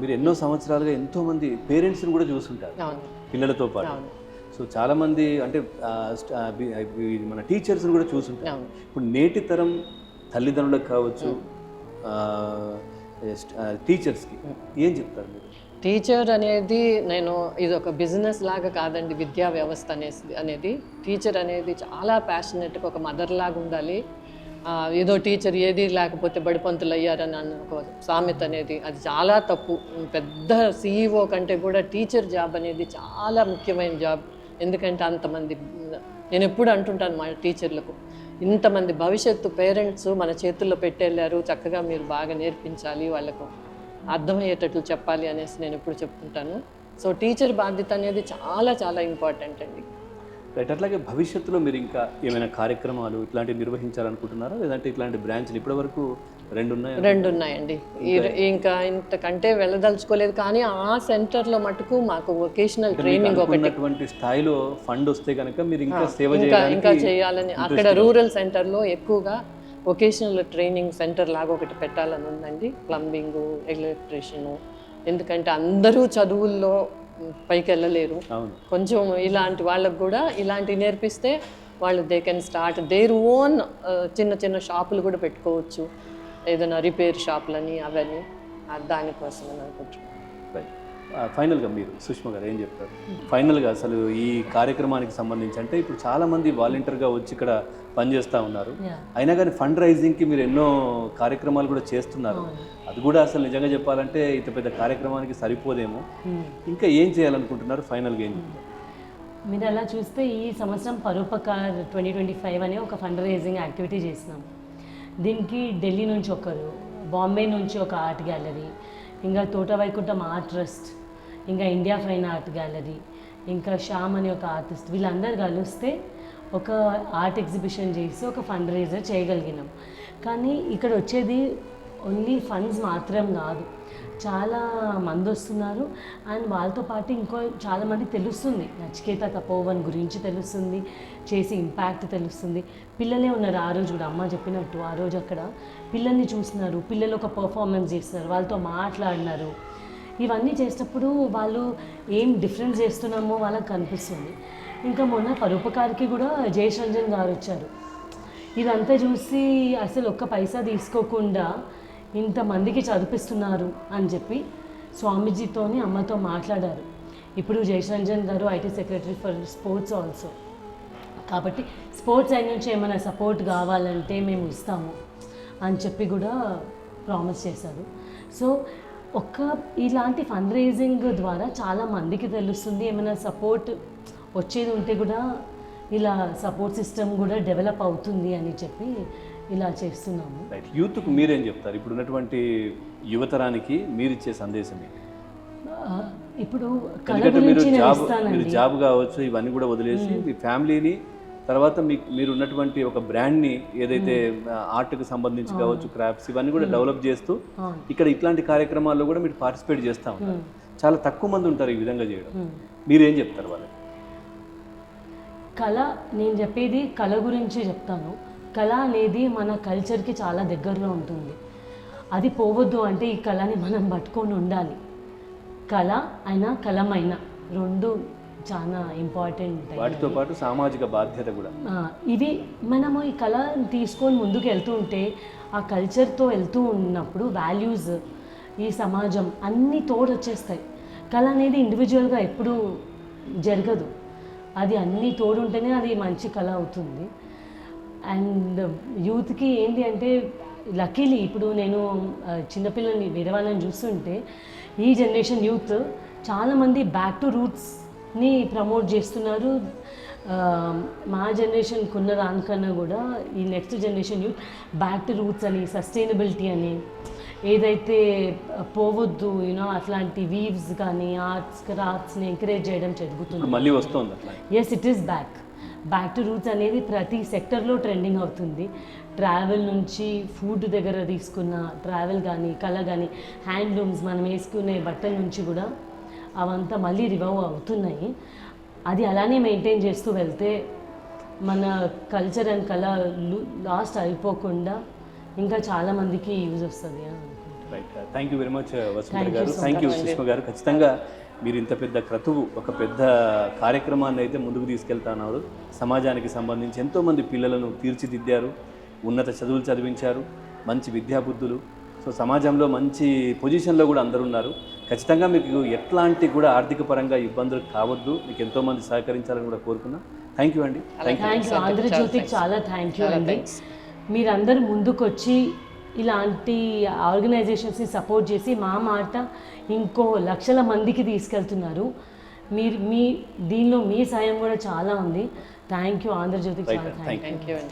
మీరు ఎన్నో సంవత్సరాలుగా ఎంతో మంది పేరెంట్స్ని కూడా చూస్తుంటారు అవును. పిల్లలతో పాటు. సో చాలా మంది అంటే మన టీచర్స్ని కూడా చూస్తుంటారు. అవును. ఇప్పుడు నేటి తరం తల్లిదండ్రులకు కావచ్చు టీచర్స్కి ఏం చెప్తారు మీరు? టీచర్ అనేది నేను ఇది ఒక బిజినెస్ లాగా కాదండి విద్యా వ్యవస్థ అనేసి అనేది టీచర్ అనేది చాలా ప్యాషనెట్గా ఒక మదర్ లాగా ఉండాలి. ఏదో టీచర్ ఏది లేకపోతే బడిపంతులు అయ్యారని అన్న ఒక సామెత అనేది అది చాలా తప్పు. పెద్ద సీఈఓ కంటే కూడా టీచర్ జాబ్ అనేది చాలా ముఖ్యమైన జాబ్. ఎందుకంటే అంతమంది నేను ఎప్పుడు అంటుంటాను మా టీచర్లకు ఇంతమంది భవిష్యత్తు పేరెంట్స్ మన చేతుల్లో పెట్టేళ్ళారు చక్కగా మీరు బాగా నేర్పించాలి వాళ్ళకు అర్థమయ్యేటట్లు చెప్పాలి అనేసి నేను ఎప్పుడు చెప్తుంటాను. సో టీచర్ బాధ్యత అనేది చాలా చాలా ఇంపార్టెంట్ అండి. రైట్ అట్లాగే భవిష్యత్తులో మీరు ఇంకా ఏమైనా కార్యక్రమాలు ఇట్లాంటివి నిర్వహించాలనుకుంటున్నారా? లేదంటే ఇట్లాంటి బ్రాంచ్లు ఇప్పటి వరకు రెండు ఉన్నాయి రెండు ఉన్నాయండి ఇంకా ఇంతకంటే వెళ్ళదలుచుకోలేదు కానీ ఆ సెంటర్లో మటుకు మాకు వొకేషనల్ ట్రైనింగ్ ఒకటి. స్థాయిలో ఫండ్ వస్తే కనుక మీరు ఇంకా సేవ ఇంకా చేయాలని అక్కడ రూరల్ సెంటర్లో ఎక్కువగా వొకేషనల్ ట్రైనింగ్ సెంటర్ లాగా ఒకటి పెట్టాలని ఉందండి. Plumbing electrician. ఎందుకంటే అందరూ చదువుల్లో పైకి వెళ్ళలేరు కొంచెం ఇలాంటి వాళ్ళకు కూడా ఇలాంటివి నేర్పిస్తే వాళ్ళు they can start their own చిన్న చిన్న షాపులు కూడా పెట్టుకోవచ్చు. ఏదైనా రిపేర్ షాపులని అవన్నీ దానికోసం అని అనుకుంటున్నాను. ఫైనల్గా మీరు సుష్మా గారు ఏం చెప్తారు? ఫైనల్గా అసలు ఈ కార్యక్రమానికి సంబంధించి అంటే ఇప్పుడు చాలా మంది వాలంటీర్గా వచ్చి ఇక్కడ పనిచేస్తూ ఉన్నారు. అయినా కానీ ఫండ్ రైజింగ్కి మీరు ఎన్నో కార్యక్రమాలు కూడా చేస్తున్నారు. అది కూడా అసలు నిజంగా చెప్పాలంటే ఇంత పెద్ద కార్యక్రమానికి సరిపోదేమో. ఇంకా ఏం చేయాలనుకుంటున్నారు? ఫైనల్గా ఏం చెప్తారు? మీరు అలా చూస్తే ఈ సంవత్సరం పరోపకార్ ట్వంటీ ట్వంటీ ఫైవ్ అనే ఒక ఫండ్ రైజింగ్ యాక్టివిటీ చేసినాం దీనికి ఢిల్లీ నుంచి ఒకరు బాంబే నుంచి ఒక ఆర్ట్ గ్యాలరీ ఇంకా తోట వైకుంఠం ఆర్ట్ ట్రస్ట్ ఇంకా ఇండియా ఫైన్ ఆర్ట్ గ్యాలరీ ఇంకా శ్యామ్ అనే ఒక ఆర్టిస్ట్ వీళ్ళందరూ కలిస్తే ఒక ఆర్ట్ ఎగ్జిబిషన్ చేసి ఒక ఫండ్ రేజర్ చేయగలిగినాం. కానీ ఇక్కడ వచ్చేది ఓన్లీ ఫండ్స్ మాత్రం కాదు. చాలా మంది వస్తున్నారు. అండ్ వాళ్ళతో పాటు ఇంకో చాలామంది తెలుస్తుంది. నచికేత తపోవన్ గురించి తెలుస్తుంది. చేసే ఇంపాక్ట్ తెలుస్తుంది. పిల్లలే ఉన్నారు ఆ రోజు కూడా అమ్మ చెప్పినట్టు ఆ రోజు అక్కడ. పిల్లల్ని చూస్తున్నారు. పిల్లలు ఒక పర్ఫార్మెన్స్ చేస్తున్నారు. వాళ్ళతో మాట్లాడినారు. ఇవన్నీ చేసేటప్పుడు వాళ్ళు ఏం డిఫరెన్స్ చేస్తున్నామో వాళ్ళకి కనిపిస్తుంది. ఇంకా మొన్న పరోపకారికి కూడా జయేష్ గారు వచ్చారు. ఇదంతా చూసి అసలు ఒక్క పైసా తీసుకోకుండా ఇంతమందికి చదివిస్తున్నారు అని చెప్పి స్వామీజీతోని అమ్మతో మాట్లాడారు. ఇప్పుడు జయశంజన్ గారు IT secretary for sports also. కాబట్టి స్పోర్ట్స్ సైడ్ నుంచి ఏమైనా సపోర్ట్ కావాలంటే మేము ఇస్తాము అని చెప్పి కూడా ప్రామిస్ చేశారు. సో ఒక్క ఇలాంటి ఫండ్ రైజింగ్ ద్వారా చాలా మందికి తెలుస్తుంది ఏమైనా సపోర్ట్ వచ్చేది ఉంటే కూడా ఇలా సపోర్ట్ సిస్టమ్ కూడా డెవలప్ అవుతుంది అని చెప్పి ఇలా చేస్తున్నాము. రైట్ యూత్కు మీరేం చెప్తారు? ఇప్పుడు ఉన్నటువంటి యువతరానికి మీరు ఇచ్చే సందేశం ఇప్పుడు ఎందుకంటే మీరు జాబ్ మీరు జాబ్ కావచ్చు ఇవన్నీ కూడా వదిలేసి మీ ఫ్యామిలీని తర్వాత మీకు మీరు ఉన్నటువంటి ఒక బ్రాండ్ని ఏదైతే ఆర్ట్కి సంబంధించి కావచ్చు క్రాఫ్ట్స్ ఇవన్నీ కూడా డెవలప్ చేస్తూ. ఇక్కడ ఇట్లాంటి కార్యక్రమాల్లో కూడా మీరు పార్టిసిపేట్ చేస్తూ ఉంటారు. చాలా తక్కువ మంది ఉంటారు ఈ విధంగా చేయడం. మీరేం చెప్తారు వాళ్ళకి? కళ నేను చెప్పేది కళ గురించి చెప్తాను. కళ అనేది మన కల్చర్కి చాలా దగ్గరలో ఉంటుంది. అది పోవద్దు అంటే ఈ కళని మనం పట్టుకొని ఉండాలి. కళ అయినా కలమైన రెండు చాలా ఇంపార్టెంట్ వాటితో పాటు సామాజిక బాధ్యత కూడా. ఇవి మనము ఈ కళ తీసుకొని ముందుకు వెళ్తూ ఉంటే ఆ కల్చర్తో వెళ్తూ ఉన్నప్పుడు వాల్యూస్ ఈ సమాజం అన్నీ తోడు వచ్చేస్తాయి కళ అనేది ఇండివిజువల్గా ఎప్పుడూ జరగదు. అది అన్నీ తోడు ఉంటేనే అది మంచి కళ అవుతుంది. అండ్ యూత్కి ఏంటి అంటే లక్కీలీ ఇప్పుడు నేను చిన్నపిల్లల్ని వేరే వాళ్ళని చూస్తుంటే ఈ జనరేషన్ యూత్ చాలామంది బ్యాక్ టు రూట్స్ని ప్రమోట్ చేస్తున్నారు. మా జనరేషన్కి ఉన్న దానికన్నా కూడా ఈ next generation youth back to roots అని సస్టైనబిలిటీ అని ఏదైతే పోవద్దు యూనో అట్లాంటి వీవ్స్ కానీ ఆర్ట్స్ క్రాఫ్ట్స్ని ఎంకరేజ్ చేయడం జరుగుతుంది. మళ్ళీ వస్తుంది yes it is back back to roots అనేది ప్రతి సెక్టర్లో ట్రెండింగ్ అవుతుంది. ట్రావెల్ నుంచి ఫుడ్ దగ్గర తీసుకున్న ట్రావెల్ కానీ కళ కానీ హ్యాండ్లూమ్స్ మనం వేసుకునే బట్టల నుంచి కూడా అవంతా మళ్ళీ రివైవ్ అవుతున్నాయి. అది అలానే మెయింటైన్ చేస్తూ వెళ్తే మన కల్చర్ అండ్ కళ లాస్ట్ అయిపోకుండా ఇంకా చాలామందికి యూజ్ వస్తుంది అని అనుకుంటున్నాను. Right thank you very much Vasundhara గారు. థ్యాంక్ యూ సుష్మ గారు. ఖచ్చితంగా మీరు ఇంత పెద్ద క్రతువు ఒక పెద్ద కార్యక్రమాన్ని అయితే ముందుకు తీసుకెళ్తున్నారు. సమాజానికి సంబంధించి ఎంతోమంది పిల్లలను తీర్చిదిద్దారు ఉన్నత చదువులు చదివించారు మంచి విద్యాబుద్ధులు. సో సమాజంలో మంచి పొజిషన్లో కూడా అందరు ఉన్నారు ఖచ్చితంగా మీకు ఎట్లాంటి కూడా ఆర్థిక పరంగా ఇబ్బందులు కావద్దు. మీకు ఎంతోమంది సహకరించాలని కూడా కోరుకున్నా. థ్యాంక్ యూ అండి. థ్యాంక్ థ్యాంక్ యూ ఆంధ్రజ్యోతికి చాలా థ్యాంక్ యూ అండి. మీరందరూ ముందుకొచ్చి ఇలాంటి ఆర్గనైజేషన్స్ని సపోర్ట్ చేసి మా మాట ఇంకో లక్షల మందికి తీసుకెళ్తున్నారు. మీరు మీ దీనిలో మీ సాయం కూడా చాలా ఉంది. థ్యాంక్ యూ ఆంధ్రజ్యోతికి చాలా థ్యాంక్ యూ థ్యాంక్ యూ అండి